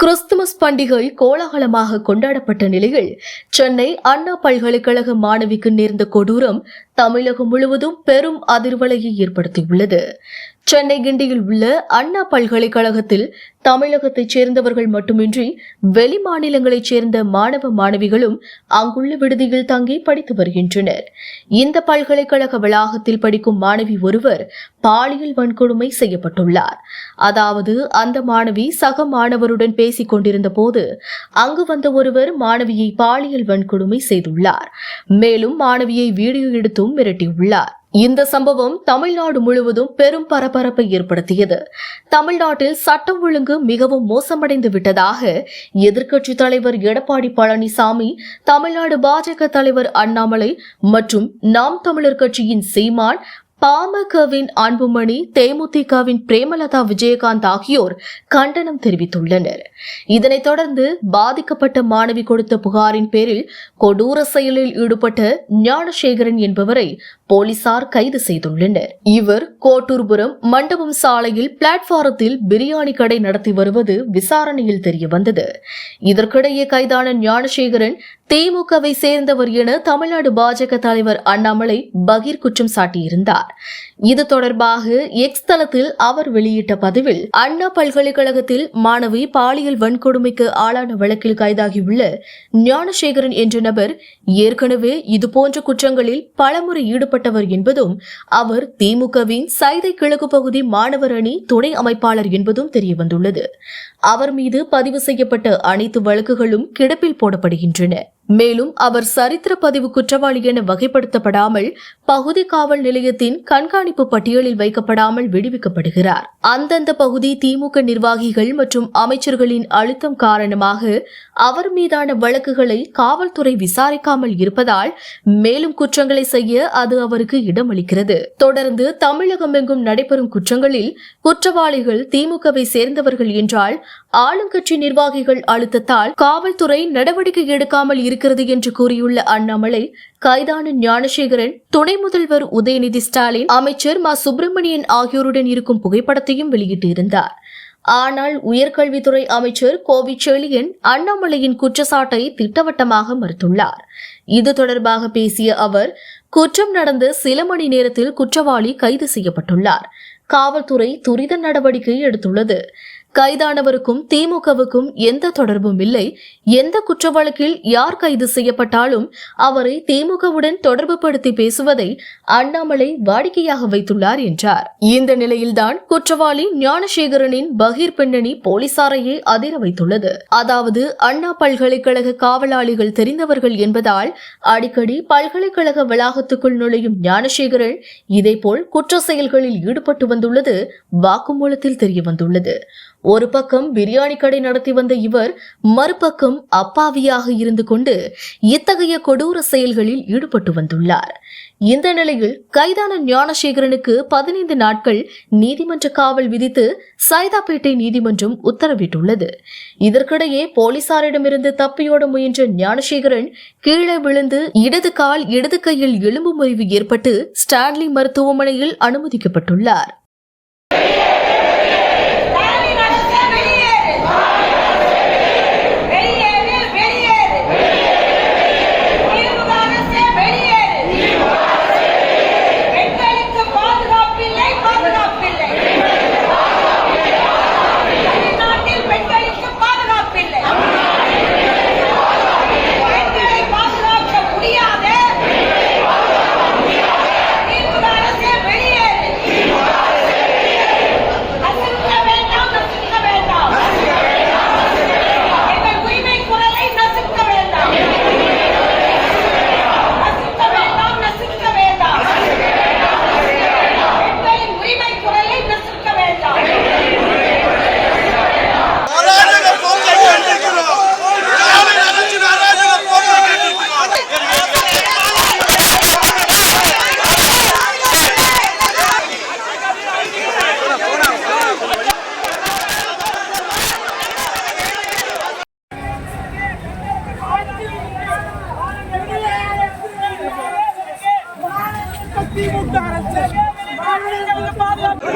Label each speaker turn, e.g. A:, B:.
A: Christmas பண்டிகை கோலாகலமாக கொண்டாடப்பட்ட நிலையில் சென்னை அண்ணா பல்கலைக்கழக மாணவிக்கு நேர்ந்த கொடூரம் தமிழகம் முழுவதும் பெரும் அதிர்வலையை ஏற்படுத்தியுள்ளது. சென்னை கிண்டியில் உள்ள அண்ணா பல்கலைக்கழகத்தில் தமிழகத்தைச் சேர்ந்தவர்கள் மட்டுமின்றி வெளி மாநிலங்களைச் சேர்ந்த மாணவ மாணவிகளும் அங்குள்ள விடுதியில் தங்கி படித்து வருகின்றனர். இந்த பல்கலைக்கழக வளாகத்தில் படிக்கும் மாணவி ஒருவர் பாலியல் வன்கொடுமை செய்யப்பட்டுள்ளார். அதாவது அந்த மாணவி சக மாணவருடன் பேசிக் கொண்டிருந்த போது அங்கு வந்த ஒருவர் மாணவியை பாலியல் வன்கொடுமை செய்துள்ளார். மேலும் மாணவியை வீடியோ எடுத்தும் மிரட்டியுள்ளார். இந்த சம்பவம் தமிழ்நாடு முழுவதும் பெரும் பரபரப்பை ஏற்படுத்தியது. தமிழ்நாட்டில் சட்டம் ஒழுங்கு மிகவும் மோசமடைந்து விட்டதாக எதிர்க்கட்சித் தலைவர் எடப்பாடி பழனிசாமி தமிழ்நாடு பாஜக தலைவர் அண்ணாமலை மற்றும் நாம் தமிழர் கட்சியின் சீமான் பாமகவின் அன்புமணி தேமுதிகவின் பிரேமலதா விஜயகாந்த் ஆகியோர் கண்டனம் தெரிவித்துள்ளனர். இதனைத் தொடர்ந்து பாதிக்கப்பட்ட மாணவி கொடுத்த புகாரின் பேரில் கொடூர செயலில் ஈடுபட்ட ஞானசேகரன் என்பவரை போலீசார் கைது செய்துள்ளனர். இவர் கோட்டூர்புரம் மண்டபம் சாலையில் பிளாட்பாரத்தில் பிரியாணி கடை நடத்தி வருவது விசாரணையில் தெரிய வந்தது இதற்கிடையே கைதான ஞானசேகரன் திமுகவை சேர்ந்தவர் என தமிழ்நாடு பாஜக தலைவர் அண்ணாமலை பகீர் குற்றம் சாட்டியிருந்தார். இது தொடர்பாக எக்ஸ் தளத்தில் அவர் வெளியிட்ட பதிவில் அண்ணா பல்கலைக்கழகத்தில் மாணவி பாலியல் வன்கொடுமைக்கு ஆளான வழக்கில் கைதாகியுள்ள ஞானசேகரன் என்ற நபர் ஏற்கனவே இதுபோன்ற குற்றங்களில் பலமுறை ஈடுபட்டவர் என்பதும் அவர் திமுகவின் சைதை கிழக்கு பகுதி மாணவர் அணி துணை அமைப்பாளர் என்பதும் தெரியவந்துள்ளது. அவர் மீது பதிவு செய்யப்பட்ட அனைத்து வழக்குகளும் கிடப்பில் போடப்படுகின்றன. மேலும் அவர் சரித்திர பதிவு குற்றவாளி என வகைப்படுத்தப்படாமல் பகுதி காவல் நிலையத்தின் கண்காணிப்பு பட்டியலில் வைக்கப்படாமல் விடுவிக்கப்படுகிறார். அந்தந்த பகுதி திமுக நிர்வாகிகள் மற்றும் அமைச்சர்களின் அழுத்தம் காரணமாக அவர் மீதான வழக்குகளை காவல்துறை விசாரிக்காமல் இருப்பதால் மேலும் குற்றங்களை செய்ய அது அவருக்கு இடமளிக்கிறது. தொடர்ந்து தமிழகம் எங்கும் நடைபெறும் குற்றங்களில் குற்றவாளிகள் திமுகவை சேர்ந்தவர்கள் என்றால் ஆளுங்கட்சி நிர்வாகிகள் அழுத்தத்தால் காவல்துறை நடவடிக்கை எடுக்காமல் இருக்கிறது என்று கூறியுள்ள அண்ணாமலை கைதான ஞானசேகரன் துணை முதல்வர் உதயநிதி ஸ்டாலின் அமைச்சர் மா. சுப்பிரமணியன் ஆகியோருடன் இருக்கும் புகைப்படத்தையும் வெளியிட்டிருந்தார். ஆனால் உயர்கல்வித்துறை அமைச்சர் கோவி செழியன் அண்ணாமலையின் குற்றச்சாட்டை திட்டவட்டமாக மறுத்துள்ளார். இது தொடர்பாக பேசிய அவர் குற்றம் நடந்த சில மணி நேரத்தில் குற்றவாளி கைது செய்யப்பட்டுள்ளார். காவல்துறை துரித நடவடிக்கை எடுத்துள்ளது. கைதானவருக்கும் திமுகவுக்கும் எந்த தொடர்பும் இல்லை. எந்த குற்ற வழக்கில் யார் கைது செய்யப்பட்டாலும் அவரை திமுகவுடன் தொடர்பு படுத்தி பேசுவதை அண்ணாமலை வாடிக்கையாக வைத்துள்ளார் என்றார். இந்த நிலையில்தான் குற்றவாளி ஞானசேகரனின் பகீர் பின்னணி போலீசாரையே அதிர வைத்துள்ளது. அதாவது அண்ணா பல்கலைக்கழக காவலாளிகள் தெரிந்தவர்கள் என்பதால் அடிக்கடி பல்கலைக்கழக வளாகத்துக்குள் நுழையும் ஞானசேகரன் இதேபோல் குற்ற செயல்களில் ஈடுபட்டு வந்துள்ளது வாக்குமூலத்தில் தெரிய வந்துள்ளது ஒரு பக்கம் பிரியாணி கடை நடத்தி வந்த இவர் மறுபக்கம் அப்பாவியாக இருந்து கொண்டு இத்தகைய கொடூர செயல்களில் ஈடுபட்டு வந்துள்ளார். இந்த நிலையில் கைதான ஞானசேகரனுக்கு பதினைந்து நாட்கள் நீதிமன்ற காவல் விதித்து சைதாப்பேட்டை நீதிமன்றம் உத்தரவிட்டுள்ளது. இதற்கிடையே போலீசாரிடமிருந்து தப்பியோட முயன்ற ஞானசேகரன் கீழே விழுந்து இடது கால் இடது கையில் எலும்பு முறிவு ஏற்பட்டு ஸ்டான்லி மருத்துவமனையில் அனுமதிக்கப்பட்டுள்ளார். பாதுகாப்பு